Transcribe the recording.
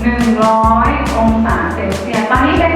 100 องศาเซลเซียสตอนนี้เป็